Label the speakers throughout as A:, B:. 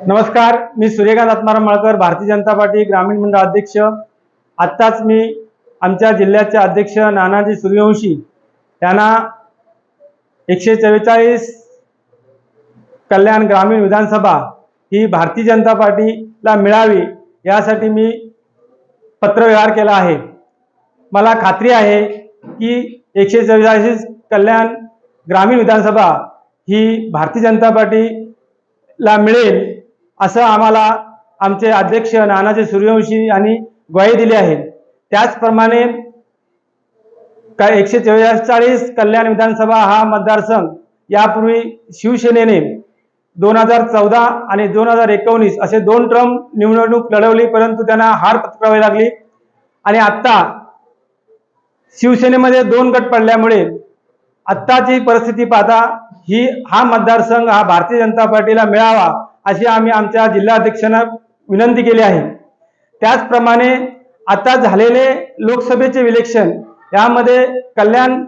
A: नमस्कार मी सूर्यकांत आत्माराम माळकर भारतीय जनता पार्टी ग्रामीण मंडळ अध्यक्ष. आत्ताच मी आमच्या जिल्ह्याचे अध्यक्ष नानाजी सूर्यवंशी यांना एकशे चव्वेचाळीस कल्याण ग्रामीण विधानसभा ही भारतीय जनता पार्टीला मिळावी यासाठी मी पत्रव्यवहार केला आहे. मला खात्री आहे की एकशे चव्वेचाळीस कल्याण ग्रामीण विधानसभा ही भारतीय जनता पार्टीला मिळेल असं आम्हाला आमचे अध्यक्ष नानाजी सूर्यवंशी यांनी ग्वाही दिली आहे. त्याचप्रमाणे का एकशे चव्वेचाळीस कल्याण विधानसभा हा मतदारसंघ यापूर्वी शिवसेनेने दोन हजार चौदा आणि दोन हजार एकोणीस असे दोन ट्रम निवडणूक लढवली परंतु त्यांना हार पत्करावी लागली. आणि आत्ता शिवसेनेमध्ये दोन गट पडल्यामुळे आत्ताची परिस्थिती पाहता ही हा मतदारसंघ हा भारतीय जनता पार्टीला मिळावा अशी आम्ही आमच्या जिल्हाध्यक्षांना विनंती केली आहे. त्याचप्रमाणे आता झालेले लोकसभेचे इलेक्शन यामध्ये कल्याण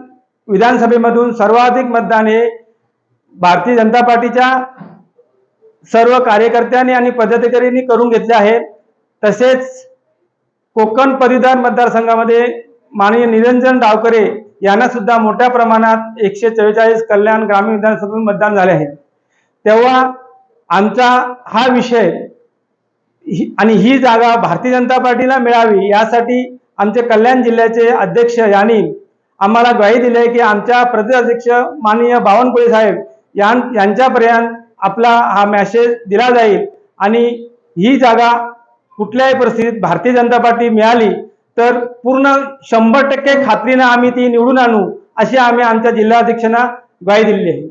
A: विधानसभेमधून सर्वाधिक मतदान हे भारतीय जनता पार्टीच्या सर्व कार्यकर्त्यांनी आणि पदाधिकाऱ्यांनी करून घेतले आहे. तसेच कोकण पदवीधर मतदारसंघामध्ये माननीय निरंजन डावकरे यांना सुद्धा मोठ्या प्रमाणात एकशे चव्वेचाळीस कल्याण ग्रामीण विधानसभेतून मतदान झाले आहे. तेव्हा आमचा हा विषय आणि ही जागा भारतीय जनता पार्टीला मिळावी यासाठी आमचे कल्याण जिल्ह्याचे अध्यक्ष यांनी आम्हाला ग्वाही दिली आहे की आमच्या प्रदेशाध्यक्ष माननीय बावनकुळे साहेब यां यांच्यापर्यंत आपला हा मॅसेज दिला जाईल. आणि ही जागा कुठल्याही परिस्थितीत भारतीय जनता पार्टी मिळाली तर पूर्ण शंभर टक्के खात्रीनं आम्ही ती निवडून आणू अशी आम्ही आमच्या जिल्हाध्यक्षांना ग्वाही दिलेली आहे.